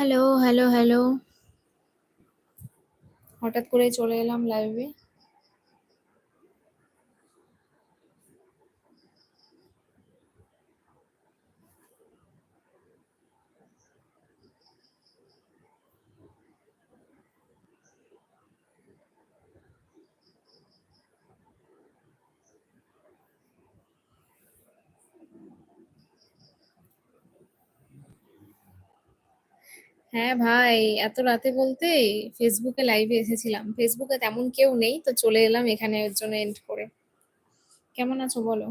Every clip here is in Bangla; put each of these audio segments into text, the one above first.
Hello, hello, hello. হঠাৎ করে চলে এলাম লাইভে। হ্যাঁ ভাই, এত রাতে বলতে ফেসবুকে লাইভে এসেছিলাম। ফেসবুকে তেমন কেউ নেই, তো চলে এলাম এখানে এর জন্য এন্ড করে। কেমন আছো বলো?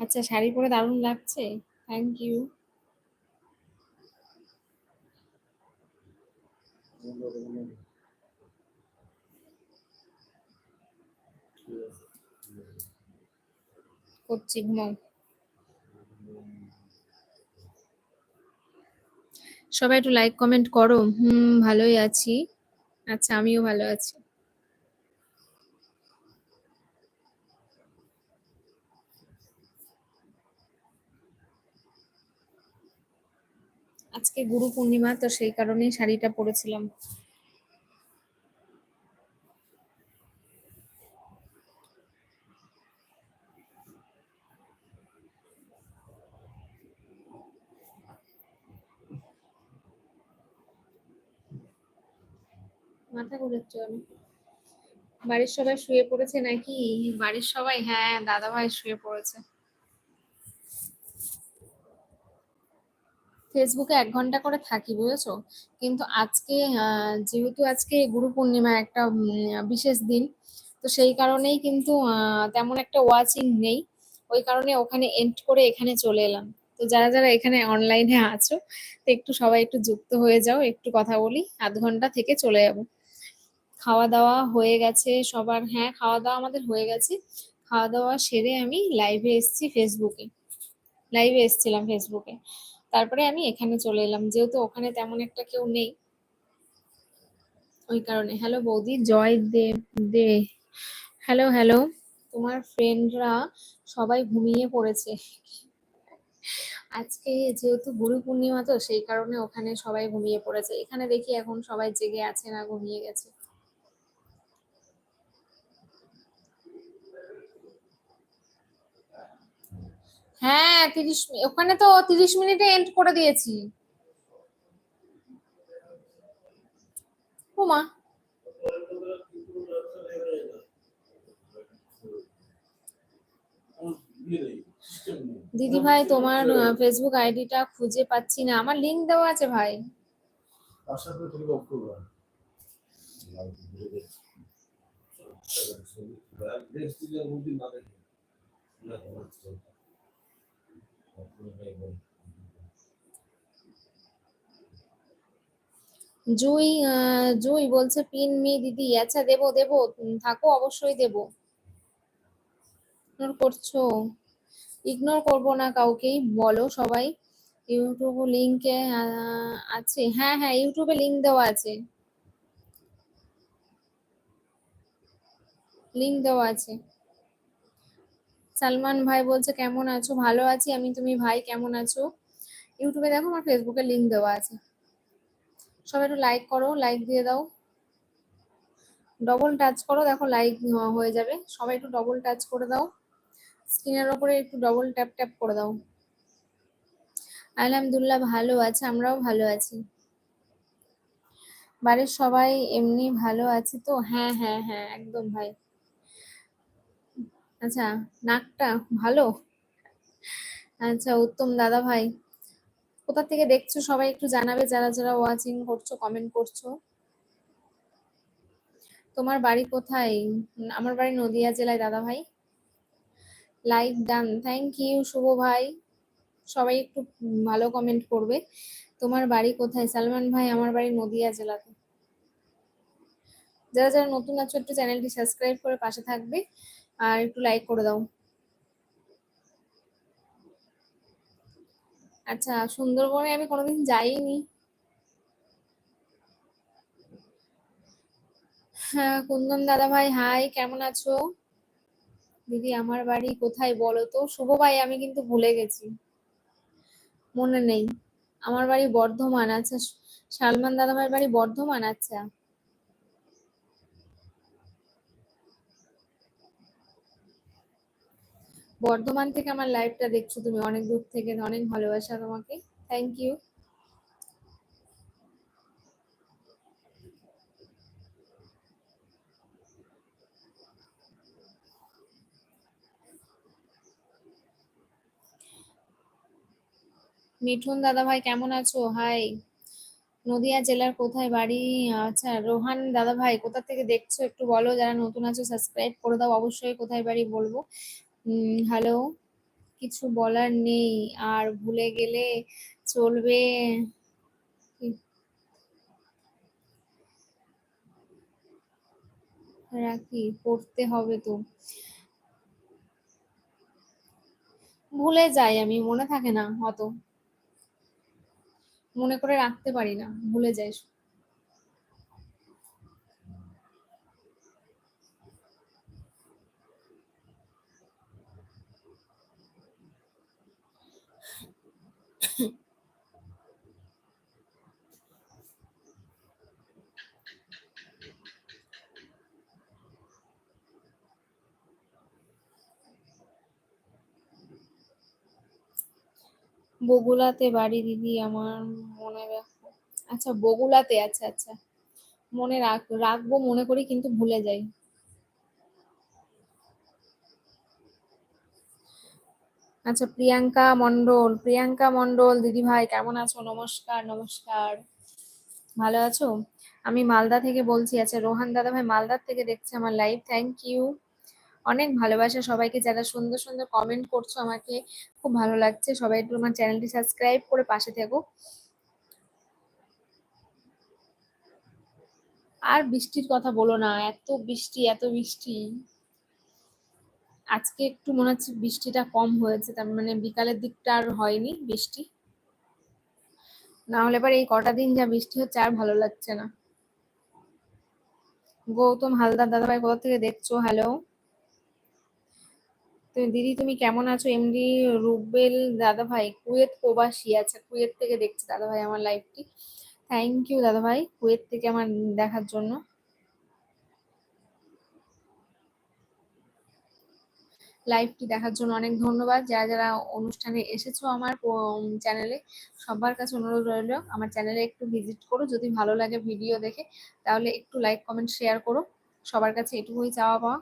আচ্ছা, শাড়ি পরে দারুণ লাগছে। Thank you. করছি, ঘুমাও। সবাই একটু লাইক কমেন্ট করো। হুম, ভালোই আছি। আচ্ছা, আমিও ভালো আছি। আজকে গুরু পূর্ণিমা তো সেই কারণেই শাড়িটা পরেছিলাম। ঘুরাচ্ছ আমি। বাড়ির সবাই শুয়ে পড়েছে নাকি? বাড়ির সবাই হ্যাঁ, দাদা ভাই শুয়ে পড়েছে। ফেসবুকে এক ঘণ্টা করে থাকি বুঝেছ কিন্তু আজকে যেহেতু আজকে গুরু পূর্ণিমা একটা বিশেষ দিন তো সেই কারণেই কিন্তু তেমন একটা ওয়াচিং নেই ওই কারণে ওখানে এন্ড করে এখানে চলে এলাম তো যারা যারা এখানে অনলাইনে আছো তো একটু সবাই একটু যুক্ত হয়ে যাও একটু কথা বলি আধ ঘণ্টা থেকে চলে যাব খাওয়া দাওয়া হয়ে গেছে, সবার হ্যাঁ খাওয়া দাওয়া আমাদের হয়ে গেছে। খাওয়া দাওয়া সেরে আমি লাইভে এসেছি ফেসবুকে লাইভে এসেছিলাম ফেসবুকে তারপরে আমি এখানে চলে এলাম, যেহেতু ওখানে তেমন একটা কেউ নেই। ওই কারণে। হ্যালো বৌদি, জয় দে দে। হ্যালো হ্যালো তোমার ফ্রেন্ডরা সবাই ঘুমিয়ে পড়েছে। আজকে যেহেতু গুরু পূর্ণিমা তো, সেই কারণে ওখানে সবাই ঘুমিয়ে পড়েছে। এখানে দেখি এখন সবাই জেগে আছে না ঘুমিয়ে গেছে। হ্যাঁ তিরিশ ওখানে তো তিরিশ মিনিটে এন্ড করে দিয়েছি। ওমা। দিদি ভাই তোমার ফেসবুক আইডিটা খুঁজে পাচ্ছি না। আমার লিংক দেওয়া আছে ভাই। আশা করি তুমি অফ করবে জুই জুই বলছে, পিন মি দিদি আচ্ছা দেবো দেবো থাকো, অবশ্যই দেবো। ইগনোর করছ। ইগনোর করব না কাউকেই, বলো সবাই। ইউটিউব লিংকে আছে। হ্যাঁ হ্যাঁ ইউটিউবে লিংক দেওয়া আছে। লিংক দেওয়া আছে। সালমান ভাই বলছে, কেমন আছো? ভালো আছি। আমি, তুমি ভাই, কেমন আছো? ইউটিউবে দেখো, আমার ফেসবুকে লিংক দেওয়া আছে। সবাই একটু লাইক করো লাইক দিয়ে দাও। ডবল টাচ করো, দেখো লাইক হয়ে যাবে। সবাই একটু ডবল টাচ করে দাও। স্ক্রিনের ওপরে একটু ডবল ট্যাপ ট্যাপ করে দাও। আলহামদুলিল্লাহ, ভালো আছে। আমরাও ভালো আছি। বাড়ির সবাই এমনি ভালো আছে তো? হ্যাঁ হ্যাঁ হ্যাঁ একদম ভাই। আচ্ছা নাকটা ভালো? আচ্ছা উত্তম দাদা ভাই, কোথা থেকে দেখছ? সবাই একটু জানাবে, যারা যারা ওয়াচিং করছ কমেন্ট করছ। তোমার বাড়ি কোথায়? আমার বাড়ি নদিয়া জেলায়, দাদা ভাই। Like done thank you Shubho ভাই। সবাই একটু ভালো কমেন্ট করবে। তোমার বাড়ি কোথায়? সালমান ভাই, আমার বাড়ি নদিয়া জেলাতে। যারা যারা নতুন আছো, একটু চ্যানেলটি সাবস্ক্রাইব করে পাশে থাকবে। আর একটু লাইক করে দাও। আচ্ছা সুন্দরবনে আমি কোনোদিন যাইনি। হ্যাঁ কুন্দন দাদা ভাই হাই কেমন আছো? দিদি, আমার বাড়ি কোথায় বলো তো? শুভ ভাই, আমি কিন্তু ভুলে গেছি। মনে নেই। আমার বাড়ি বর্ধমান আচ্ছা সালমান দাদা ভাইয়ের বাড়ি বর্ধমান আচ্ছা। বর্ধমান থেকে আমার লাইভটা দেখছ তুমি, অনেক দূর থেকে, অনেক ভালোবাসা তোমাকে। থ্যাংক ইউ মিঠুন দাদা ভাই, কেমন আছো? হাই নদিয়া জেলার কোথায় বাড়ি? আচ্ছা রোহান দাদা ভাই, কোথা থেকে দেখছ? একটু বলো, যারা নতুন আছো সাবস্ক্রাইব করে দাও। অবশ্যই কোথায় বাড়ি বলব। হ্যালো? কিছু বলার নেই, আর ভুলে গেলে চলবে। রাখি, পড়তে হবে তো। ভুলে যাই আমি, মনে থাকে না অত। মনে করে রাখতে পারি না, ভুলে যাই বগুলাতে বাড়ি দিদি, আমার মনে রাখো আচ্ছা বগুলাতে আচ্ছা আচ্ছা। মনে রাখ, রাখব মনে করি কিন্তু ভুলে যাই। আচ্ছা প্রিয়াঙ্কা মন্ডল প্রিয়াঙ্কা মন্ডল দিদি ভাই কেমন আছো? নমস্কার নমস্কার। ভালো আছো? আমি মালদা থেকে বলছি আচ্ছা রোহান দাদা ভাই মালদার থেকে দেখছে আমার লাইভ থ্যাংক ইউ অনেক ভালোবাসা সবাইকে, যারা সুন্দর সুন্দর কমেন্ট করছ আমাকে, খুব ভালো লাগছে। সবাই একটু আমার চ্যানেলটি সাবস্ক্রাইব করে পাশে থেকো। আর বৃষ্টির কথা বলো না, এত বৃষ্টি এত বৃষ্টি। আজকে একটু মনে হচ্ছে বৃষ্টিটা কম হয়েছে, তার মানে বিকালের দিকটা আর হয়নি বৃষ্টি। না হলে এবার এই কটা দিন যা বৃষ্টি হচ্ছে আর ভালো লাগছে না। গৌতম হালদার দাদাভাই, কোথা থেকে দেখছ? হ্যালো তুমি দিদি, তুমি কেমন আছো? এমডি রুবেল দাদা ভাই কুয়েত প্রবাসী। আচ্ছা কুয়েত থেকে দেখছি দাদা ভাই আমার লাইভটি থ্যাংক ইউ দাদা ভাই কুয়েত থেকে আমার দেখার জন্য। লাইভটি দেখার জন্য অনেক ধন্যবাদ। যারা যারা অনুষ্ঠানে এসেছ আমার চ্যানেলে সবার কাছে অনুরোধ রইল, আমার চ্যানেলে একটু ভিজিট করো। যদি ভালো লাগে ভিডিও দেখে, তাহলে একটু লাইক কমেন্ট শেয়ার করো। সবার কাছে এটুকুই চাওয়া পাওয়া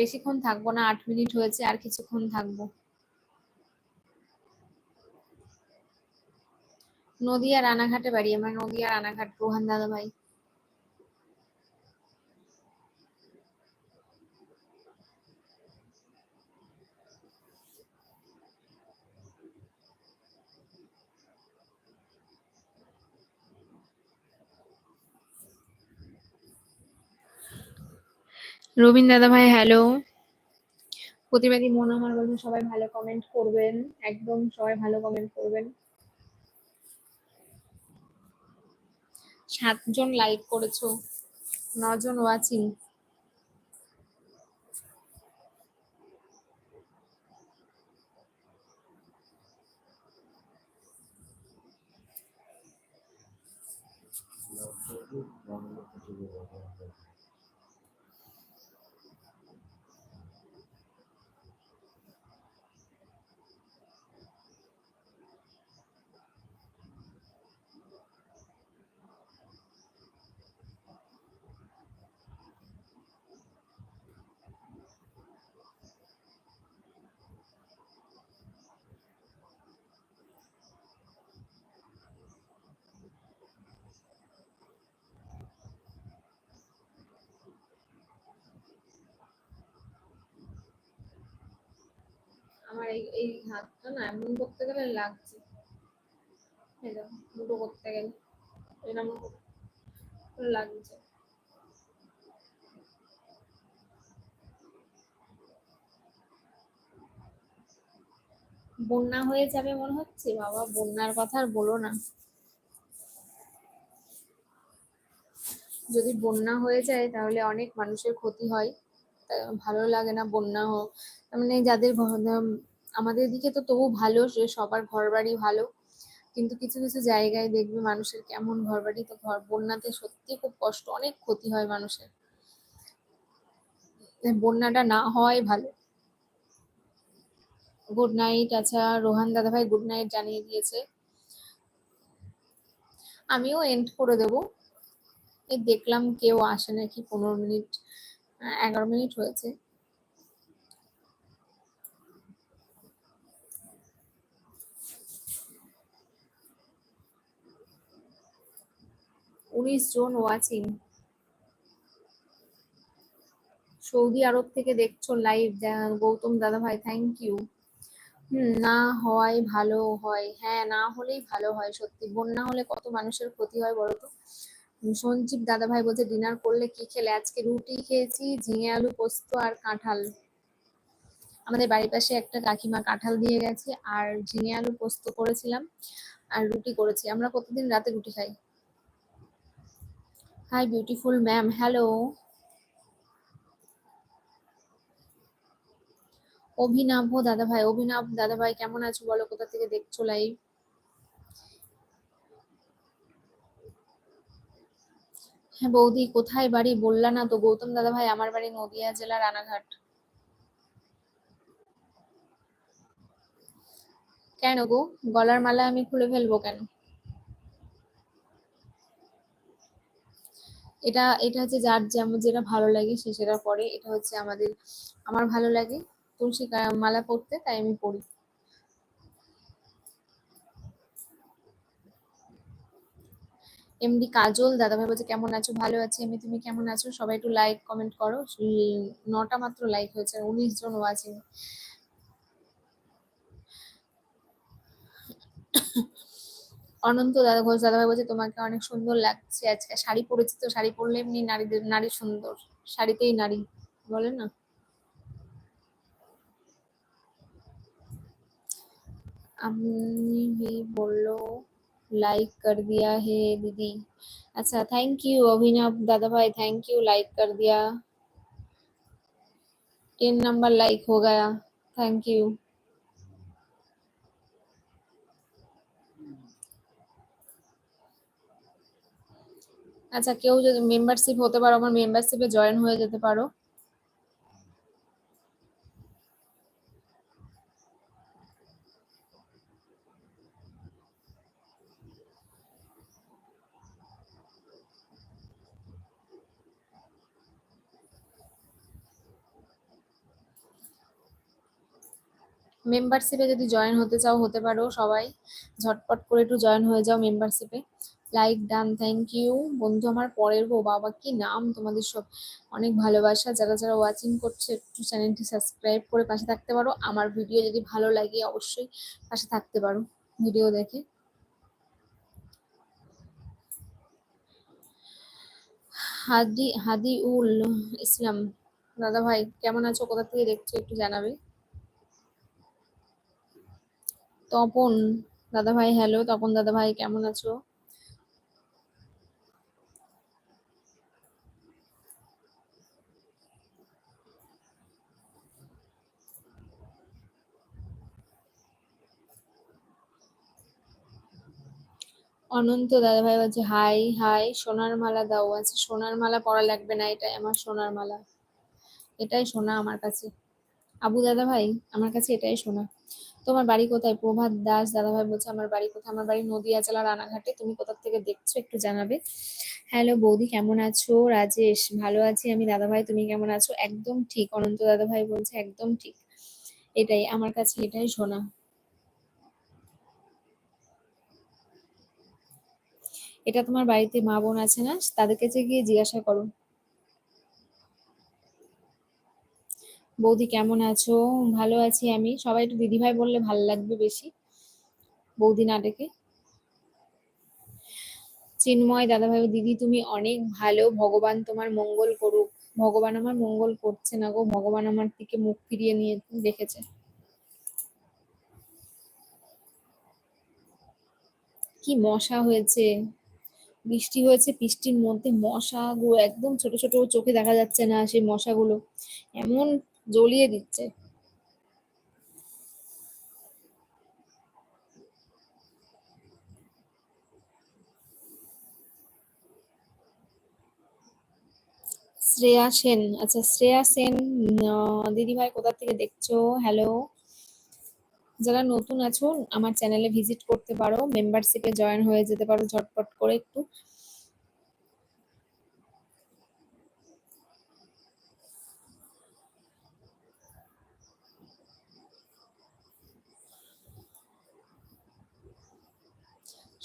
বেশিক্ষণ থাকব না, আট মিনিট হয়েছে, আর কিছুক্ষণ থাকব। নদিয়া রানাঘাটে বাড়ি, আমার নদিয়া রানাঘাট রোহান দাদা ভাই রবীন দাদা ভাই হ্যালো প্রতিবাদী মন আমার বলবেন সবাই ভালো কমেন্ট করবেন, একদম সবাই ভালো কমেন্ট করবেন। সাতজন লাইক করেছ, নজন ওয়াচিং আমার এই এই হাতটা না এমন করতে গেলে লাগছে। হ্যালো দুটো করতে গেলে। এরকম লাগছে। বন্যা হয়ে যাবে মনে হচ্ছে? বাবা, বন্যার কথা আর বলো না। যদি বন্যা হয়ে যায়, তাহলে অনেক মানুষের ক্ষতি হয়। ভালো লাগে না, বন্যা হোক। মানে যাদের আমাদের দিকে তো তবু ভালো সবার ঘর বাড়ি ভালো। কিন্তু কিছু কিছু জায়গায় দেখবে মানুষের কেমন ঘর বাড়ি তো ঘর বন্যাতে সত্যি খুব কষ্ট, অনেক ক্ষতি হয় মানুষের। বন্যাটা না হওয়াই ভালো। গুড নাইট আচ্ছা রোহান দাদা ভাই গুড নাইট জানিয়ে দিয়েছে। আমিও এন্ড করে দেব। দেখলাম কেউ আসে নাকি পনেরো মিনিট। এগারো মিনিট হয়েছে। উনিশ জন ওয়াচিং। সৌদি আরব থেকে দেখছ লাইভ গৌতম দাদা ভাই থ্যাংক ইউ না হয় ভালো হয়। হ্যাঁ না হলেই ভালো হয়, সত্যি। বন্যা হলে কত মানুষের ক্ষতি হয় বলতো সঞ্জীব দাদা ভাই বলছে ডিনার করলে কি খেলে? আজকে রুটি খেয়েছি, ঝিঙে আলু পোস্ত আর কাঁঠাল। আমাদের বাড়ির পাশে একটা কাকিমা কাঁঠাল দিয়ে গেছে আর ঝিঙে আলু পোস্ত করেছিলাম আর রুটি করেছি। আমরা প্রতিদিন রাতে রুটি খাই? হাই বিউটিফুল ম্যাম হ্যালো অভিনব দাদা ভাই অভিনব দাদা ভাই কেমন আছো? বলো, কোথা থেকে দেখছ লাইভ হ্যাঁ বৌদি, কোথায় বাড়ি? বললা না তো। গৌতম দাদা ভাই, আমার বাড়ি নদিয়া জেলা রানাঘাট। কেন গো? গলার মালা আমি খুলে ফেলব কেন? এটা এটা হচ্ছে যার যেমন যেটা ভালো লাগে সে সেটা পরে। এটা হচ্ছে আমাদের, আমার ভালো লাগে। তুলসী মালা পরতে তাই আমি পড়ি এমনি কাজল, দাদাভাই বলছে, কেমন আছো? ভালো আছি। এমনি তুমি কেমন আছো? সবাই একটু লাইক কমেন্ট করো। নটা মাত্র লাইক হয়েছে, উনিশ জন ওয়াচিং অনন্ত দাদা ঘোষ দাদাভাই বলছে, তোমাকে অনেক সুন্দর লাগছে আজকে। শাড়ি পরেছি তো, শাড়ি পরলে এমনি নারীদের, নারী সুন্দর। শাড়িতেই নারী, বলে না? আমি বলল लाइक कर दिया है दीदी अच्छा थैंक यू अभिनव दादा भाई थैंक यू लाइक कर दिया टेन नंबर लाइक हो गया थैंक यू আচ্ছা কেউ যদি মেম্বারশিপ হতে পারো আমার মেম্বারশিপে জয়েন হয়ে যেতে পারো মেম্বারশিপে যদি জয়েন হতে চাও, হতে পারো সবাই। ঝটপট করে একটু জয়েন হয়ে যাও মেম্বারশিপে লাইক ডান থ্যাংক ইউ বন্ধু আমার পরের বউ, বাবা কি নাম তোমাদের সব? অনেক ভালোবাসা। যারা যারা ওয়াচিং করছে, একটু চ্যানেলটি সাবস্ক্রাইব করে পাশে থাকতে পারো। আমার ভিডিও যদি ভালো লাগে, অবশ্যই পাশে থাকতে পারো ভিডিও দেখে। হাদি হাদি উল ইসলাম। দাদা ভাই কেমন আছো? কোথা থেকে দেখছ? একটু জানাবে। তপন দাদা ভাই হ্যালো, তপন দাদা ভাই কেমন আছো? অনন্ত দাদা ভাই বলছে, হাই হাই, সোনার মালা দাও। আছে সোনার মালা পরা লাগবে না, এটাই আমার সোনার মালা। এটাই সোনা আমার কাছে। আবু দাদা ভাই আমার কাছে এটাই সোনা। তোমার বাড়ি কোথায়? প্রভাত দাস, দাদাভাই বলছে, আমার বাড়ি কোথায়? আমার বাড়ি নদিয়া জেলা রানাঘাটে। তুমি কোথা থেকে দেখছ একটু জানাবে। হ্যালো বৌদি, কেমন আছো? রাজেশ, ভালো আছি আমি। দাদাভাই, তুমি কেমন আছো? একদম ঠিক। অনন্ত দাদাভাই বলছে, একদম ঠিক। এটাই, আমার কাছে এটাই শোনা। এটা তোমার বাড়িতে মা বোন আছে না? তাদের কাছে গিয়ে জিজ্ঞাসা করো। বৌদি কেমন আছো? ভালো আছি আমি। সবাই একটু দিদিভাই বললে ভালো লাগবে বেশি, বৌদি না ডেকে। চিন্ময় দাদাভাই, দিদি তুমি অনেক ভালো। ভগবান তোমার মঙ্গল করুক। ভগবান আমার মঙ্গল করছে না গো। ভগবান আমার দিকে মুখ ফিরিয়ে নিয়ে দেখেছে কি মশা হয়েছে? বৃষ্টি হয়েছে বৃষ্টির মধ্যে মশা একদম ছোট ছোট চোখে দেখা যাচ্ছে না সেই মশাগুলো। এমন জ্বলিয়ে দিচ্ছে। শ্রেয়া সেন আচ্ছা শ্রেয়া সেন দিদি ভাই কোথা থেকে দেখছ? হ্যালো যারা নতুন আছো, আমার চ্যানেলে ভিজিট করতে পারো মেম্বারশিপে জয়েন হয়ে যেতে পারো ঝটপট করে একটু।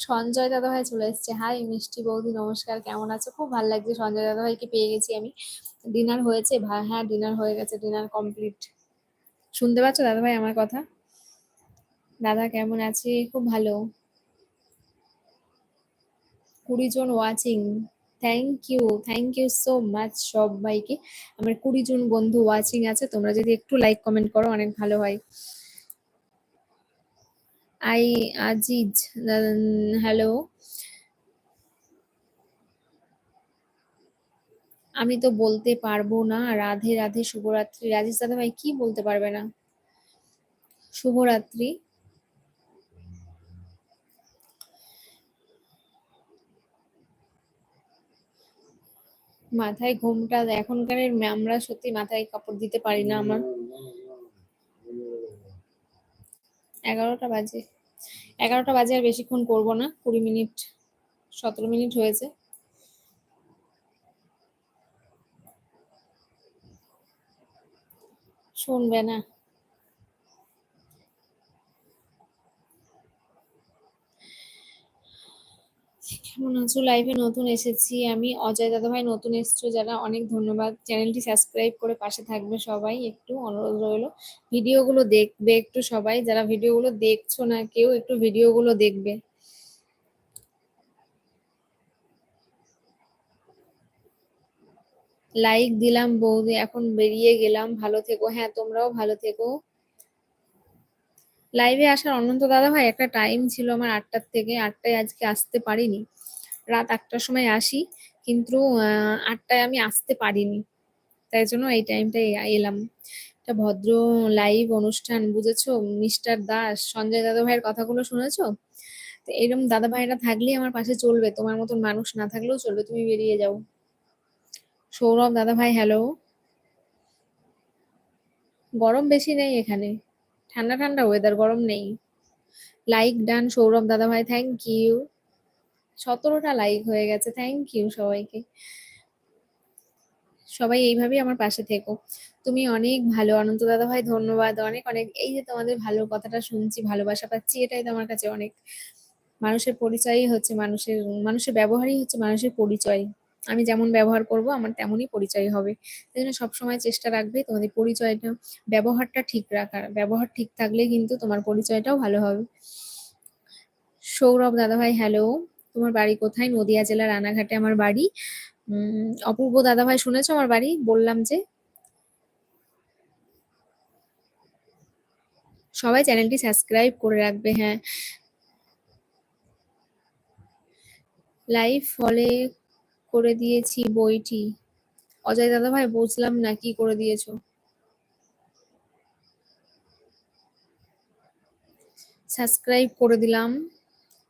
সঞ্জয় দাদা ভাই চলে এসছে। হাই, মিষ্টি বৌদি, নমস্কার, কেমন আছো? খুব ভালো লাগছে। সঞ্জয় দাদা ভাইকে পেয়ে গেছি আমি। ডিনার হয়েছে? হ্যাঁ ডিনার হয়ে গেছে, ডিনার কমপ্লিট। শুনতে পাচ্ছ দাদা ভাই আমার কথা? দাদা, কেমন আছে? খুব ভালো। কুড়ি জন watching thank you thank you so much সবাইকে। আমার কুড়ি জন বন্ধু ওয়াচিং আছে। তোমরা যদি একটু লাইক কমেন্ট করো, অনেক ভালো হয়। আই, আজিজ হ্যালো? আমি তো বলতে পারব না। রাধে রাধে, শুভরাত্রি। রাজেশ দাদা ভাই কি বলতে পারবে না? শুভরাত্রি। মাথায় ঘুমটা, এখনকার আমরা সত্যি মাথায় কাপড় দিতে পারি না আমার। এগারোটা বাজে। এগারোটা বাজে আর বেশিক্ষণ করব না। কুড়ি মিনিট, সতেরো মিনিট হয়েছে। শুনবে না। কেমন লাইভে নতুন এসেছি। আমি অজয় দাদা ভাই নতুন এসছো যারা, অনেক ধন্যবাদ। চ্যানেলটি সাবস্ক্রাইব করে পাশে থাকবে সবাই। একটু অনুরোধ রইল, ভিডিওগুলো দেখবে একটু সবাই। যারা ভিডিওগুলো দেখছ না কেউ, একটু ভিডিওগুলো দেখবে। লাইক দিলাম বৌদি, এখন বেরিয়ে গেলাম। ভালো থেকো। হ্যাঁ তোমরাও ভালো থেকো। লাইভে আসার অনন্ত দাদা ভাই একটা টাইম ছিল আমার আটটার থেকে। আটটায় আজকে আসতে পারিনি। রাত আটটার সময় আসি, কিন্তু আটটায় আমি আসতে পারিনি। তাই জন্য এই টাইমটাই এলাম। একটা ভদ্র লাইভ অনুষ্ঠান, বুঝেছ? মিস্টার দাস, সঞ্জয় দাদা ভাইয়ের কথাগুলো শুনেছো? তো এরকম দাদা ভাইরা থাকলেই আমার পাশে চলবে। তোমার মতন মানুষ না থাকলেও চলবে, তুমি বেরিয়ে যাও। সৌরভ দাদা ভাই হ্যালো গরম বেশি নেই এখানে। ঠান্ডা ঠান্ডা ওয়েদার গরম নেই। লাইক ডান সৌরভ দাদা ভাই থ্যাংক ইউ সতেরোটা লাইক হয়ে গেছে। থ্যাংক ইউ সবাইকে। সবাই এইভাবেই আমার পাশে থেকো। তুমি অনেক ভালো। অনন্ত দাদা ভাই, ধন্যবাদ। অনেক অনেক, এই যে তোমাদের ভালো কথাটা শুনছি, ভালোবাসা পাচ্ছি, এটাই তো আমার কাছে অনেক মানুষের পরিচয়ই হচ্ছে মানুষের মানুষের ব্যবহারই হচ্ছে মানুষের পরিচয়। আমি যেমন ব্যবহার করব, আমার তেমনই পরিচয় হবে। সেই জন্য সবসময় চেষ্টা রাখবে তোমাদের পরিচয়টা, ব্যবহারটা ঠিক রাখার। ব্যবহার ঠিক থাকলে কিন্তু তোমার পরিচয়টাও ভালো হবে। সৌরভ দাদাভাই হ্যালো তোমার বাড়ি কোথায়? নদিয়া জেলার রানাঘাটে আমার বাড়ি। অপূর্ব দাদাভাই শুনেছো আমার বাড়ি? বললাম যে সবাই চ্যানেলটি সাবস্ক্রাইব করে রাখবে হ্যাঁ। লাইভ ফলে করে দিয়েছি বইটি। অজয় দাদা ভাই বুঝলাম না কি করে দিয়েছ। সাবস্ক্রাইব করে দিলাম।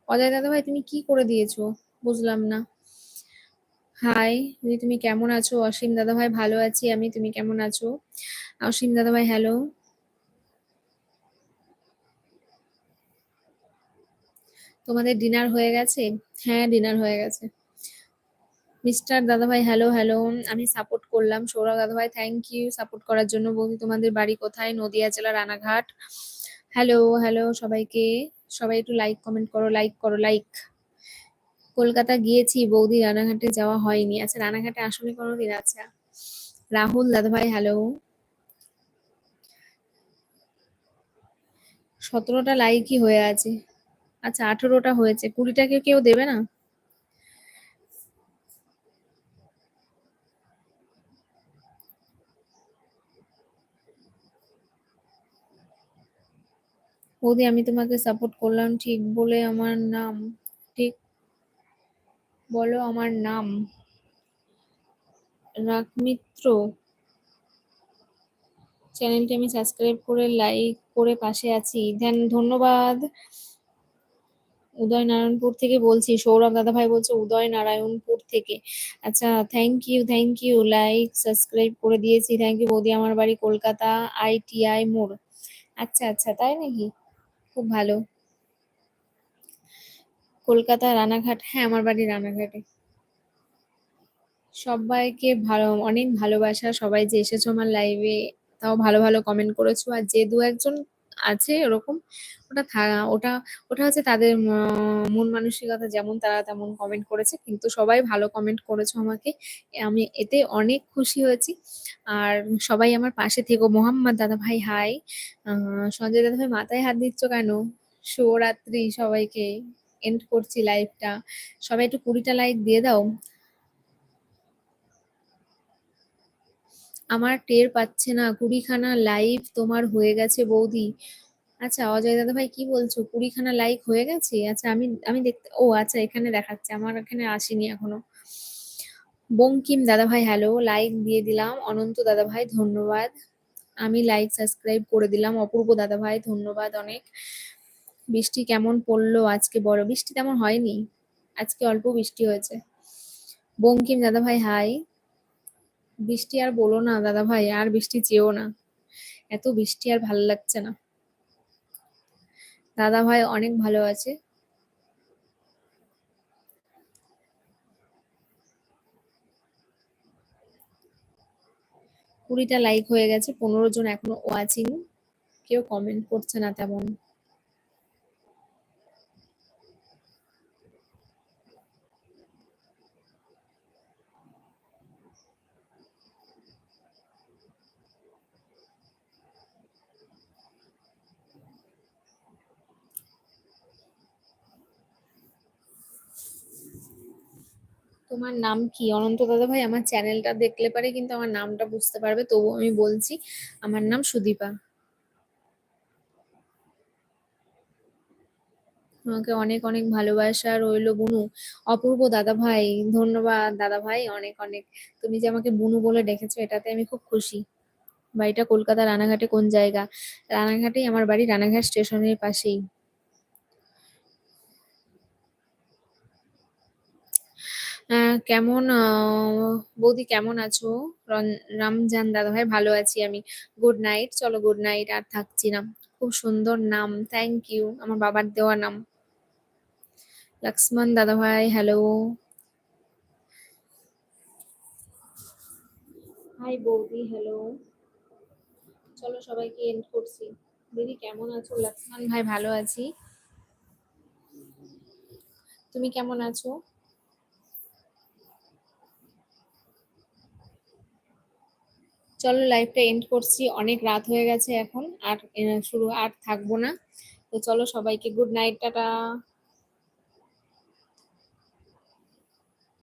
অজয় দাদা ভাই তুমি কি করে দিয়েছ? বুঝলাম না। হাই দিদি, তুমি কেমন আছো? অসীম দাদা ভাই ভালো আছি আমি, তুমি কেমন আছো? অসীম দাদা ভাই হ্যালো তোমাদের ডিনার হয়ে গেছে? হ্যাঁ ডিনার হয়ে গেছে। মিস্টার দাদাভাই হ্যালো হ্যালো আমি সাপোর্ট করলাম। সৌরভ দাদাভাই থ্যাংক ইউ সাপোর্ট করার জন্য বৌদি তোমাদের বাড়ি কোথায়? নদিয়া জেলা, রানাঘাট। হ্যালো হ্যালো সবাইকে। সবাই একটু লাইক কমেন্ট করো লাইক করো লাইক কলকাতা গিয়েছি, বৌদি রানাঘাটে যাওয়া হয়নি। আচ্ছা রানাঘাটে আসলে কোনোদিন? আচ্ছা রাহুল দাদাভাই হ্যালো সতেরোটা লাইকই হয়ে আছে। আচ্ছা আঠেরোটা হয়েছে। কুড়িটাকে কেউ দেবে না? বৌদি, আমি তোমাকে সাপোর্ট করলাম ঠিক বলে আমার নাম, ঠিক বলো আমার নাম। রাগমিত্র চ্যানেলটি আমি সাবস্ক্রাইব করে লাইক করে পাশে আছি। ধ্যান ধন্যবাদ। উদয় নারায়ণপুর থেকে বলছি, সৌরভ দাদা ভাই বলছে উদয় নারায়ণপুর থেকে। আচ্ছা thank you thank you like subscribe করে দিয়েছি। থ্যাংক ইউ বৌদি, আমার বাড়ি কলকাতা আইটিআই মোড়। আচ্ছা আচ্ছা তাই নাকি? খুব ভালো। কলকাতা রানাঘাট হ্যাঁ আমার বাড়ি রানাঘাটে। সবাইকে ভালো, অনেক ভালোবাসা। সবাই যে এসেছ আমার লাইভে তাও ভালো ভালো কমেন্ট করেছ। আর যে দু একজন আছে ওরকম। ওটা ওটা ওটা হচ্ছে তাদের মন মানসিকতা যেমন তারা তেমন কমেন্ট করেছে। কিন্তু সবাই ভালো কমেন্ট করেছ আমাকে। আমি এতে অনেক খুশি হয়েছি। আর সবাই আমার পাশে থেকো। মোহাম্মদ দাদা ভাই হাই সঞ্জয় দাদা ভাই, মাথায় হাত দিচ্ছ কেন? শুভরাত্রি সবাইকে। এন্ড করছি লাইভটা সবাই একটু কুড়িটা লাইক দিয়ে দাও। আমার টের পাচ্ছে না, কুড়িখানা লাইভ তোমার হয়ে গেছে বৌদি। আচ্ছা অজয় দাদা ভাই, কি বলছো? কুড়িখানা লাইক হয়ে গেছে? আচ্ছা আমি আমি দেখতে, ও আচ্ছা এখানে দেখাচ্ছে, আমার এখানে আসেনি এখনও। বঙ্কিম দাদা ভাই হ্যালো লাইক দিয়ে দিলাম। অনন্ত দাদা ভাই, ধন্যবাদ। আমি লাইক সাবস্ক্রাইব করে দিলাম। অপূর্ব দাদা ভাই, ধন্যবাদ অনেক। বৃষ্টি কেমন পড়ল আজকে? বড় বৃষ্টি তেমন হয়নি। আজকে অল্প বৃষ্টি হয়েছে। বঙ্কিম দাদা ভাই হাই বৃষ্টি আর বলো না, দাদা ভাই, আর বৃষ্টি চেয়েও না। এত বৃষ্টি আর ভালো লাগছে না। দাদা ভাই অনেক ভালো আছে। কুড়িটা লাইক হয়ে গেছে, পনেরো জন এখনও ওয়াচিং কেউ কমেন্ট করছে না তেমন। তোমার নাম কি? অনন্ত দাদা ভাই, আমার চ্যানেলটা দেখলে পারে কিন্তু আমার নামটা বুঝতে পারবে তবু আমি বলছি, আমার নাম সুদীপা। তোমাকে অনেক অনেক ভালোবাসা রইল বুনু। অপূর্ব দাদা ভাই, ধন্যবাদ দাদা ভাই, অনেক অনেক। তুমি যে আমাকে বুনু বলে ডেকেছো, এটাতে আমি খুব খুশি। বাড়িটা কলকাতা রানাঘাটে কোন জায়গা? রানাঘাটেই আমার বাড়ি, রানাঘাট স্টেশনের পাশেই। কেমন বৌদি কেমন আছো? রামজান দাদা ভাই ভালো আছি আমি। গুড নাইট চলো গুড নাইট আর থাকছি না। খুব সুন্দর নাম থ্যাংক ইউ আমার বাবার দেওয়া নাম। লক্ষ্মণ দাদা ভাই হ্যালো হাই বৌদি হ্যালো চলো সবাইকে এন্ড করছি। দিদি কেমন আছো? লক্ষ্মণ ভাই ভালো আছি। তুমি কেমন আছো? চলো লাইভটা এন্ড করছি। অনেক রাত হয়ে গেছে এখন। আর শুরু, আর থাকব না। তো চলো সবাইকে গুড নাইট টাটা।